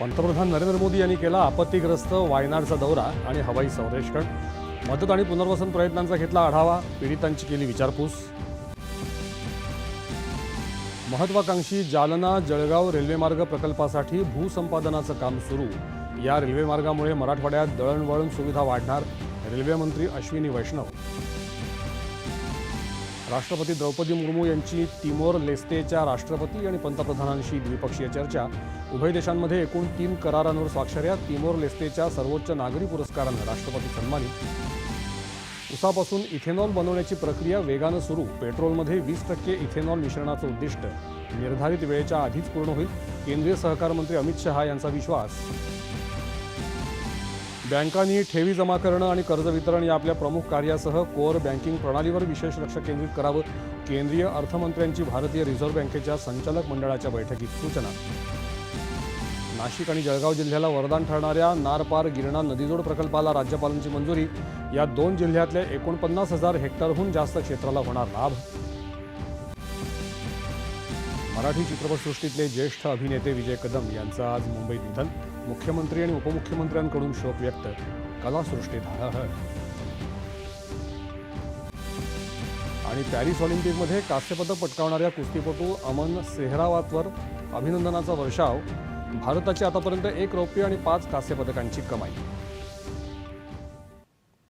पंतप्रधान नरेंद्र मोदी यांनी केला आपत्तीग्रस्त वायनाडचा दौरा आणि हवाई संरक्षण. मदत आणि पुनर्वसन प्रयत्नांचा घेतला आढावा पीडितांची केली विचारपूस. महत्वाकांक्षी जालना जळगाव रेल्वेमार्ग प्रकल्पासाठी भूसंपादनाचं काम सुरू. या रेल्वेमार्गामुळे मराठवाड्यात दळणवळण सुविधा वाढणार रेल्वेमंत्री अश्विनी वैष्णव. राष्ट्रपती द्रौपदी मुर्मू यांची तिमोर लेस्तेच्या राष्ट्रपती आणि पंतप्रधानांशी द्विपक्षीय चर्चा. उभय देशांमध्ये एकूण तीन करारांवर स्वाक्षऱ्या तिमोर लेस्तेच्या सर्वोच्च नागरी पुरस्कारानं राष्ट्रपती सन्मानित. उसापासून इथेनॉल बनवण्याची प्रक्रिया वेगानं सुरू. पेट्रोलमध्ये वीस टक्के इथेनॉल मिश्रणाचं उद्दिष्ट. निर्धारित वेळेच्या आधीच पूर्ण होईल. केंद्रीय सहकार मंत्री अमित शहा यांचा विश्वास. बँकांनी ठेवी जमा करणं आणि कर्ज वितरण या आपल्या प्रमुख कार्यासह कोअर बँकिंग प्रणालीवर विशेष लक्ष केंद्रित करावं. केंद्रीय अर्थमंत्र्यांची भारतीय रिझर्व्ह बँकेच्या संचालक मंडळाच्या बैठकीत सूचना. नाशिक आणि जळगाव जिल्ह्याला वरदान ठरणाऱ्या नारपार गिरणा नदीजोड प्रकल्पाला राज्यपालांची मंजुरी. या दोन जिल्ह्यातल्या एकोणपन्नास हजार हेक्टरहून जास्त क्षेत्राला होणार लाभ. मराठी चित्रपटसृष्टीतले ज्येष्ठ अभिनेते विजय कदम यांचं आज मुंबईत निधन. मुख्यमंत्री आणि उपमुख्यमंत्र्यांकडून शोक व्यक्त. कलासृष्टीत हळहळ. आणि पॅरिस ऑलिम्पिकमध्ये कांस्यपदक पटकावणाऱ्या कुस्तीपटू अमन सेहरावातवर अभिनंदनाचा वर्षाव. भारताची आतापर्यंत एक रौप्य आणि पाच कांस्यपदकांची कमाई.